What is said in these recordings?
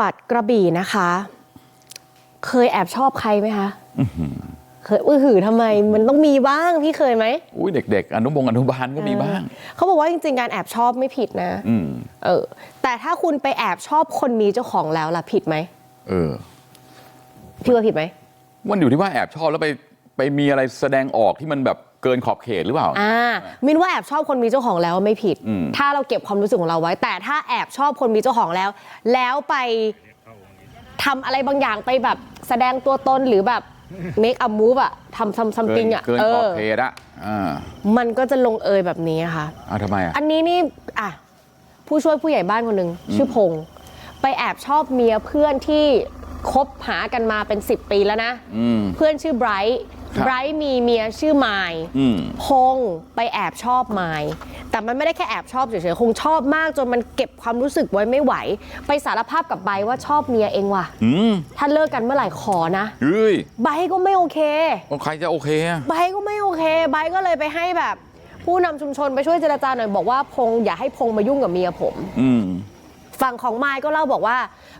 วัดกระบี่นะคะ เคยแอบชอบใครไหมคะเคยอื้อหือทำไมมันต้องมีบ้างพี่เคยไหมอุ้ยเด็ก ๆ อนุบงอนุบาลก็มีบ้าง เขาบอกว่าจริง ๆ การแอบชอบไม่ผิดนะอืมเออ แต่ถ้าคุณไปแอบชอบคนมีเจ้าของแล้วล่ะผิดไหมเออพี่ว่าผิดไหมมันอยู่ที่ว่าแอบชอบแล้วไป ไปมีอะไรแสดงออกที่มันแบบเกินขอบเขตหรือเปล่าอ่ามินว่าแอบชอบคนมีเจ้าของแล้วไม่ผิดอืมถ้าเราเก็บความรู้สึกของเราไว้ แต่ถ้าแอบชอบคนมีเจ้าของแล้ว แล้วไปทำอะไรบางอย่างไปแบบแสดงตัวตนหรือแบบ make a move อะทำ some เกิน something อะเกินเอขอบอเขตอะอ่ามันก็จะลงเอยแบบนี้ค่ะอ่าทำไมอะอันนี้นี่อะผู้ช่วยผู้ใหญ่บ้านคนหนึ่งชื่อพงษ์ไปแอบชอบเมียเพื่อนที่คบหากันมาเป็น10ปีแล้วนะอืมเพื่อนชื่อไบรท์ครับ ไบรท์มีเมียชื่อไมล์อืมพงษ์ไปแอบชอบไมล์แต่มันไม่ได้แค่แอบชอบเฉยๆคงชอบมากจนมันเก็บความรู้สึกไว้ไม่ไหว ไปสารภาพกับไบรท์ว่าชอบเมียเองว่ะอืมถ้าเลิกกันเมื่อไหร่ขอนะเฮ้ยไบรท์ก็ไม่โอเคใครจะโอเคอะไบร์ทก็ไม่โอเคไบร์ทก็เลยไปให้แบบ ผู้นำชุมชนไปช่วยเจรจาหน่อยบอกว่าพงษ์อย่าให้พงษ์มายุ่งกับเมียผมอืมฝั่งของไมค์ก็เล่าบอกว่า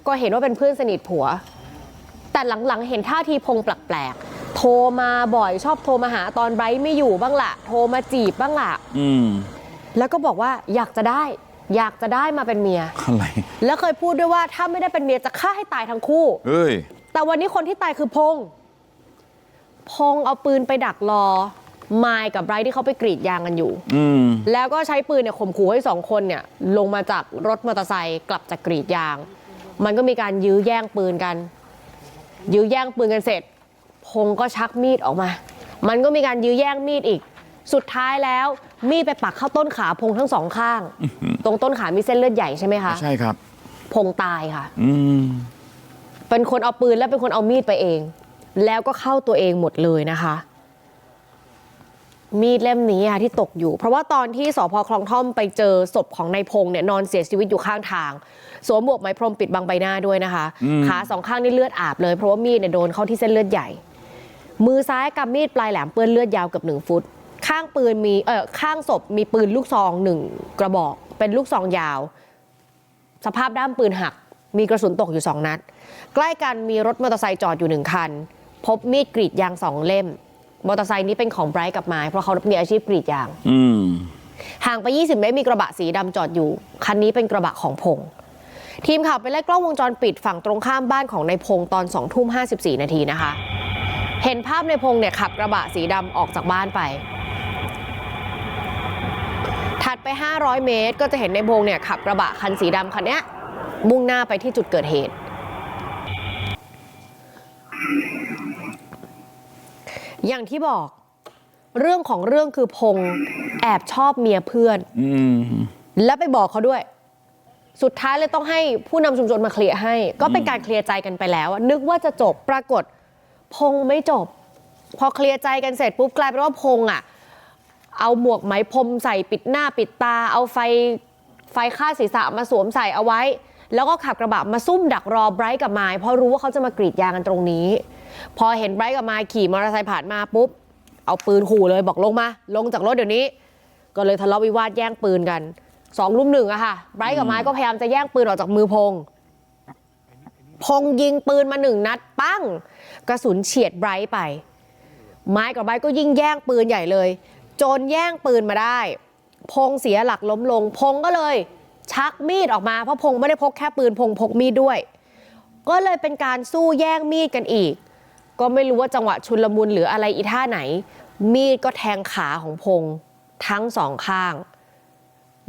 ก็เห็นว่าเป็นเพื่อนสนิทผัว แต่หลังๆ เห็นท่าทีพงษ์แปลกๆ โทรมาบ่อยชอบโทรมาหาตอนไบร์ทไม่อยู่บ้างละโทรมาจีบบ้างละอืมแล้วก็บอกว่าอยากจะได้ อยากจะได้มาเป็นเมีย อะไรแล้วเคยพูดด้วยว่าถ้าไม่ได้เป็นเมียจะฆ่าให้ตายทั้งคู่เฮ้ย แต่วันนี้คนที่ตายคือพงษ์พงษ์เอาปืนไปดักรอไมค์กับไบรท์ที่เขาไปกรีดยางกันอยู่ อืม แล้วก็ใช้ปืนเนี่ยข่มขู่ให้สองคนเนี่ย ลงมาจากรถมอเตอร์ไซค์กลับจากกรีดยาง มันก็มีการยื้อแย่งปืนกัน ยื้อแย่งปืนกันเสร็จ พงษ์ก็ชักมีดออกมา มันก็มีการยื้อแย่งมีดอีก สุดท้ายแล้วมีดไปปักเข้าต้นขาพงษ์ทั้งสองข้าง ตรงต้นขามีเส้นเลือดใหญ่ใช่ไหมคะใช่ครับ พงษ์ตายค่ะอืมเป็นคนเอาปืนและเป็นคนเอามีดไปเอง แล้วก็เข้าตัวเองหมดเลยนะคะ มีดเล่มนี้ค่ะที่ตกอยู่ เพราะว่าตอนที่สพคลองท่อมไปเจอศพของนายพงษ์เนี่ยนอนเสียชีวิตอยู่ข้างทางสวมหมวกไหมพรมปิดบังใบหน้าด้วยนะคะ ขาสองข้างนี่เลือดอาบเลยเพราะว่ามีดเนี่ยโดนเข้าที่เส้นเลือดใหญ่ มือซ้ายกำมีดปลายแหลมเปื้อนเลือดยาวเกือบหนึ่งฟุต ข้างปืนมีเออข้างศพมีปืนลูกซองหนึ่งกระบอก เป็นลูกซองยาว สภาพด้ามปืนหัก มีกระสุนตกอยู่สองนัด ใกล้กันมีรถมอเตอร์ไซค์จอดอยู่หนึ่งคัน พบมีดกรีดยางสองเล่ม มอเตอร์ไซค์นี้เป็นของไบรท์กับไม้เพราะเขามีอาชีพกรีดยาง อืมห่างไป 20 เมตรมีกระบะสีดำจอดอยู่ คันนี้เป็นกระบะของพงษ์ทีมข่าวไปไล่กล้องวงจรปิดฝั่งตรงข้ามบ้านของนายพงษ์ตอน2ทุ่ม54 นาทีนะคะ เห็นภาพนายพงษ์เนี่ยขับกระบะสีดำออกจากบ้านไป ถัดไป 500 เมตร ก็จะเห็นนายพงษ์เนี่ยขับกระบะคันสีดำคันเนี้ยมุ่งหน้าไปที่จุดเกิดเหตุ อย่างที่บอก เรื่องของเรื่องคือพงษ์แอบชอบเมียเพื่อนอืมแล้วไปบอกเขาด้วยสุดท้ายเลยต้องให้ผู้นำชุมชนมาเคลียร์ให้ ก็เป็นการเคลียร์ใจกันไปแล้วอะนึกว่าจะจบปรากฏ พงไม่จบ พอเคลียร์ใจกันเสร็จปุ๊บกลายเป็นว่าพงอะ เอาหมวกไหมพรมใส่ปิดหน้าปิดตา เอาไฟไฟฆ่าศีรษะมาสวมใส่เอาไว้ แล้วก็ขับกระบะมาซุ่มดักรอไบรท์กับไมล์เพราะรู้ว่าเขาจะมากรีดยางกันตรงนี้ พอเห็นไบรท์กับไมล์ขี่มอเตอร์ไซค์ผ่านมาปุ๊บเอาปืนขู่เลยบอกลงมา ลงจากรถเดี๋ยวนี้ ก็เลยทะเลาะวิวาทแย่งปืนกันสองรุ่มหนึ่งอะค่ะไบรท์กับไม้ก็พยายามจะแย่งปืนออกจากมือพง พงยิงปืนมาหนึ่งนัดปั้งกระสุนเฉียดไบรท์ไป ไม้กับไบรท์ก็ยิ่งแย่งปืนใหญ่เลยจนแย่งปืนมาได้ พงเสียหลักล้มลง พงก็เลย ชักมีดออกมาเพราะพงไม่ได้พกแค่ปืนพงพกมีดด้วย ก็เลยเป็นการสู้แย่งมีดกันอีก ก็ไม่รู้ว่าจังหวะชุนลมุนหรืออะไรอีท่าไหน มีดก็แทงขาของพงทั้งสองข้าง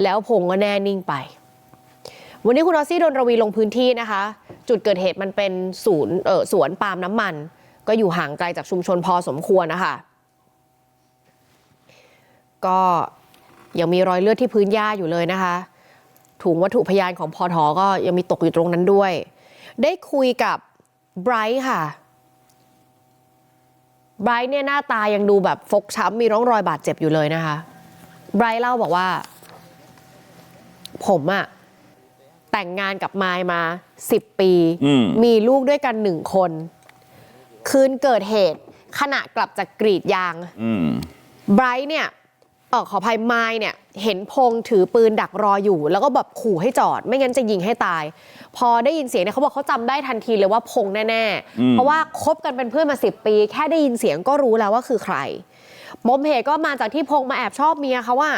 แล้วพงก็แน่นิ่งไป วันนี้คุณออสซี่โดนระวีลงพื้นที่นะคะ จุดเกิดเหตุมันเป็นศูนย์เออสวนปาล์มน้ำมัน ก็อยู่ห่างไกลจากชุมชนพอสมควรนะคะ ก็ยังมีรอยเลือดที่พื้นหญ้าอยู่เลยนะคะ ถุงวัตถุพยานของพอทอก็ยังมีตกอยู่ตรงนั้นด้วย ได้คุยกับไบรท์ค่ะไบรท์เนี่ยหน้าตายังดูแบบฟกช้ำมีร่องรอยบาดเจ็บอยู่เลยนะคะไบรท์เล่าบอกว่า ผมอะ แต่งงานกับไมายมาสิบปีอืมมีลูกด้วยกันหนึ่งคน คืนเกิดเหตุขณะกลับจากกรีดยางอืมไบรท์เนี่ยเออขออภัยไม้เนี่ย เห็นพงถือปืนดักรออยู่ แล้วก็แบบขู่ให้จอด ไม่งั้นจะยิงให้ตาย พอได้ยินเสียงเนี่ยเขาบอกเขาจำได้ทันทีเลยว่าพงแน่อืมๆเพราะว่าคบกันเป็นเพื่อนมาสิบปี แค่ได้ยินเสียงก็รู้แล้วว่าคือใครปมเหตุก็มาจากที่พงมาแอบชอบเมียเขาว่า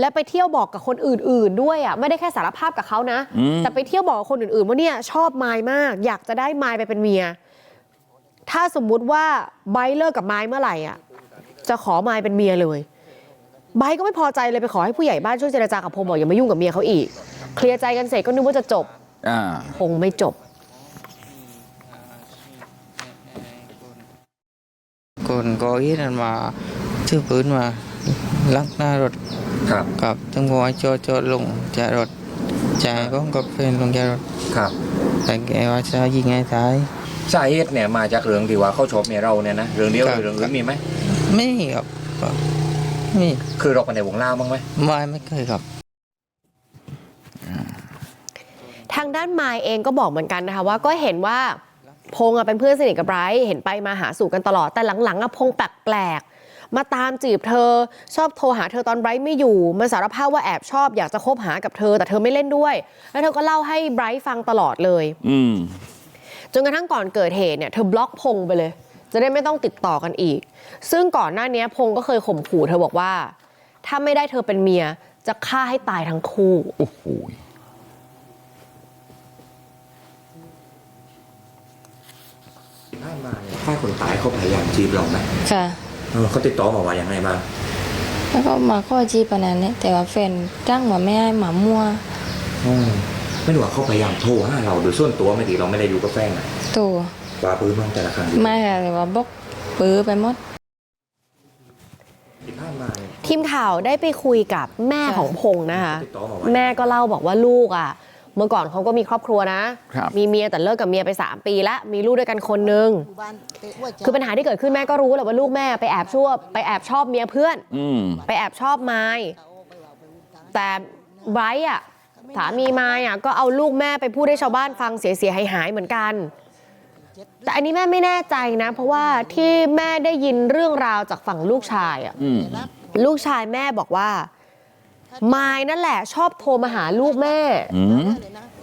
และไปเที่ยวบอกกับคนอื่นๆด้วยอะไม่ได้แค่สารภาพกับเขานะอืมแต่ไปเที่ยวบอกกับคนอื่นๆว่าเนี่ยชอบไม้มากอยากจะได้ไม้ไปเป็นเมียถ้าสมมุติว่าไบร์ทเลิกกับไม้เมื่อไหร่อะจะขอไม้เป็นเมียเลยไบร์ทก็ไม่พอใจเลยไปขอให้ผู้ใหญ่บ้านช่วยเจรจากับพงบอกอย่ามายุ่งกับเมียเขาอีกเคลียร์ใจกันเสร็จก็นึกว่าจะจบอ่าคงไม่จบคนก่อเหตุนั้นมาถือปืนมา ลักหน้ารถครับกับจังหวะจอดจอดลงจากรถจ่ายผมกับเพื่อนลงจากรถครับ แต่แกว่าจะยิงให้ตายสาเหตุเนี่ยมาจากเรื่องที่ว่าเขาชอบเมียเราเนี่ยนะเรื่องเดียวครับหรือเรื่องอื่นมีไหมไม่ครับก็ไม่คือเราไปในวงเล่าบ้างไหมไม่ไม่เคยครับทางด้านไมายเองก็บอกเหมือนกันนะคะว่าก็เห็นว่าพงษ์อะเป็นเพื่อนสนิทกับไบรท์เห็นไปมาหาสู่กันตลอดแต่หลังๆอะพงษ์แปลกๆ มาตามจีบเธอชอบโทรหาเธอตอนไบรท์ไม่อยู่มาสารภาพว่าแอบชอบอยากจะคบหากับเธอ แต่เธอไม่เล่นด้วย แล้วเธอก็เล่าให้ไบรท์ฟังตลอดเลย อืมจนกระทั่งก่อนเกิดเหตุเนี่ยเธอบล็อกพงษ์ไปเลย จะได้ไม่ต้องติดต่อกันอีก ซึ่งก่อนหน้านี้พงษ์ก็เคยข่มขู่เธอบอกว่า ถ้าไม่ได้เธอเป็นเมียจะฆ่าให้ตายทั้งคู่โอ้โหถ้ามาถ้าคนตายเขาพยายามจีบเราไหมค่ะ เออเขาติดต่อมาว่ายังไงบ้างแล้วก็มาข้อจีปานนั้นเนี่ยแต่ว่าแฟนจ้างมาไม่ให้หมามั่วอืมไม่รู้ว่าเขาพยายามโทรหาเราโดยส่วนตัวไม่ดีเราไม่ได้อยู่กับแฟนนะตัวว่าปืนบ้างแต่ละครั้งไม่ค่ะแต่ว่าบกปื้อไปหมดที่ผ่านมาเนี่ยทีมข่าวได้ไปคุยกับแม่ของพงษ์นะคะติดต่อมาว่าแม่ก็เล่าบอกว่าลูกอะ เมื่อก่อนเขาก็มีครอบครัวนะครับมีเมียแต่เลิกกับเมียไป 3 ปีแล้วมีลูกด้วยกันคนนึง คือปัญหาที่เกิดขึ้นแม่ก็รู้แหละว่าลูกแม่ไปแอบชั่วไปแอบชอบเมียเพื่อนอืมไปแอบชอบไม้แต่ไบรท์อะสามีไม้อะก็เอาลูกแม่ไปพูดให้ชาวบ้านฟังเสียเสียหายหายๆเหมือนกัน แต่อันนี้แม่ไม่แน่ใจนะ เพราะว่าที่แม่ได้ยินเรื่องราวจากฝั่งลูกชายอะอืมลูกชายแม่บอกว่า มายนั่นแหละชอบโทรมาหาลูกแม่อืม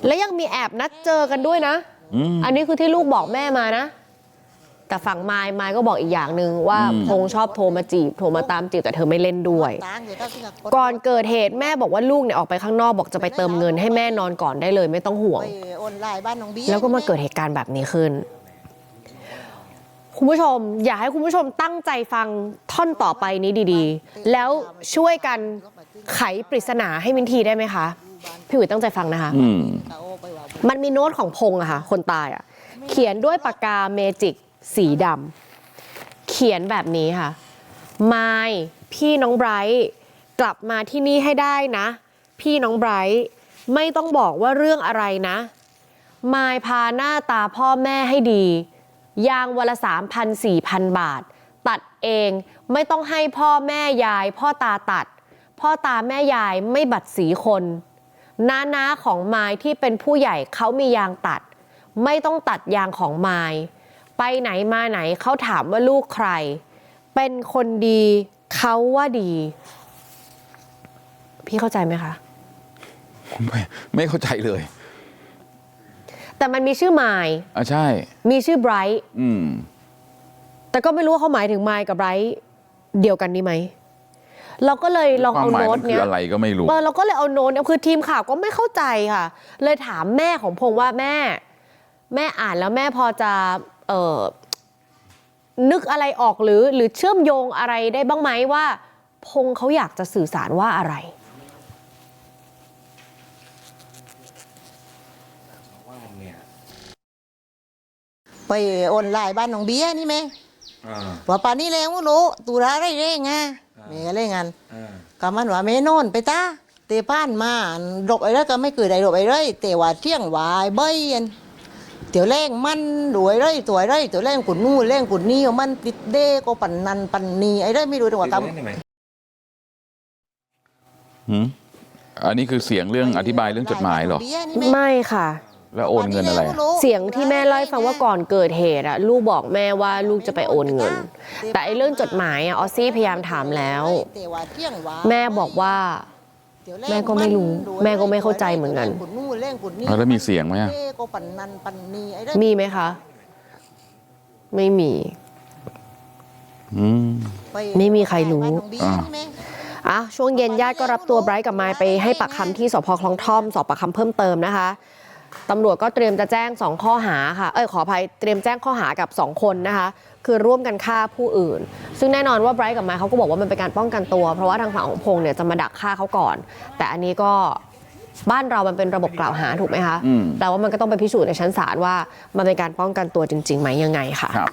และยังมีแอบนัดเจอกันด้วยนะอืมอันนี้คือที่ลูกบอกแม่มานะ แต่ฝั่งมายมายก็บอกอีกอย่างหนึ่งว่าอืมพงษ์ชอบโทรมาจีบโทรมาตามจีบแต่เธอไม่เล่นด้วย ก่อนเกิดเหตุแม่บอกว่าลูกเนี่ยออกไปข้างนอกบอกจะไปเติมเงินให้แม่นอนก่อนได้เลยไม่ต้องห่วงไปโอนไลน์บ้านน้องเบี้ยแล้วก็มาเกิดเหตุการณ์แบบนี้ขึ้นคุณผู้ชม อยากให้คุณผู้ชมตั้งใจฟังท่อนต่อไปนี้ดีๆ แล้วช่วยกัน ไขปริศนาให้มินทีได้ไหมคะ พี่อุ๋ยตั้งใจฟังนะคะอืมมันมีโน้ตของพงษ์อะค่ะ คนตายอะเขียนด้วยปากกาเมจิกสีดำเขียนแบบนี้ค่ะมายพี่น้องไบรท์กลับมาที่นี่ให้ได้นะ พี่น้องไบรท์ไม่ต้องบอกว่าเรื่องอะไรนะมายพาหน้าตาพ่อแม่ให้ดี ยางวันละสามพันสี่พันบาท ตัดเองไม่ต้องให้พ่อแม่ยาย พ่อตาตัด พ่อตาแม่ยายไม่บัดสีคนน้าน้าของไม้ที่เป็นผู้ใหญ่เขามียางตัด ไม่ต้องตัดยางของไม้ไปไหนมาไหนเขาถามว่าลูกใคร เป็นคนดีเขาว่าดี พี่เข้าใจไหมคะไม่ไม่เข้าใจเลย แต่มันมีชื่อไม้อะใช่ มีชื่อไบรท์อืมแต่ก็ไม่รู้ว่าเขาหมายถึงไม้กับไบรท์เดียวกันนี่ไหม เราก็เลยลองความเอาหมายโน้มัตนคืเนี้อยอะไรก็ไม่รู้เออเราก็เลยเอาโน้ตเนี่ยคือทีมข่าวก็ไม่เข้าใจค่ะ เลยถามแม่ของพงษ์ว่าแม่ แม่อ่านแล้วแม่พอจะเออนึกอะไรออกหรือหรือเชื่อมโยงอะไรได้บ้างไหมว่า พงษ์เขาอยากจะสื่อสารว่าอะไรว่าเนี่ยไปโอนไลน์บ้านน้องเบี้ยนี่ไหมอ่าว่าป่านนี้แล้วโลตุระไรเร่งอะแม่ก็เร่งงานอ่าก็มันว่าแม่นอนไปตาเตะป้านมาดอกไอ้แล้วก็ไม่เกิดใดดอกไอ้เลยแต่ว่าเที่ยงวายเบยอันเดี๋ยวแรงมันรวยเลยตัวไอ้เลยตัวแรงกุนนู่นแรงกุนนี่มันติดเด้ก็ปันนันปันนีไอ้เลยไม่รู้จังหวะกำได้ไหมหืมอันนี้คือเสียงเรื่องอธิบายเรื่องจดหมายเหรอบี้ยนี่ไหมไม่ค่ะ แล้วโอนเงินอะไรอะเสียงที่แม่เล่าให้ฟังว่าก่อนเกิดเหตุอะลูกบอกแม่ว่าลูกจะไปโอนเงิน แต่ไอ้เรื่องจดหมายอะออสซี่พยายามถามแล้ว แม่บอกว่า แม่ก็ไม่รู้ แม่ก็ไม่เข้าใจเหมือนกันเอาแล้วมีเสียงไหมอะมีไหมคะ ไม่มีอืมไม่มีใครรู้อ่าอะช่วงเย็นญาติก็รับตัวไบรท์กับมายไปให้ปากคำที่สพคลองท่อม สอบปากคำเพิ่มเติมนะคะ ตำรวจก็เตรียมจะแจ้งสองข้อหาค่ะเอ้ยขออภัยเตรียมแจ้งข้อหากับสองคนนะคะ คือร่วมกันฆ่าผู้อื่น ซึ่งแน่นอนว่าไบรท์กับมายเขาก็บอกว่ามันเป็นการป้องกันตัว เพราะว่าทางฝั่งของพงษ์เนี่ยจะมาดักฆ่าเขาก่อน แต่อันนี้ก็บ้านเรามันเป็นระบบกล่าวหาถูกไหมคะอืมแต่ว่ามันก็ต้องไปพิสูจน์ในชั้นศาลว่ามันเป็นการป้องกันตัวจริงๆไหมยังไงค่ะครับ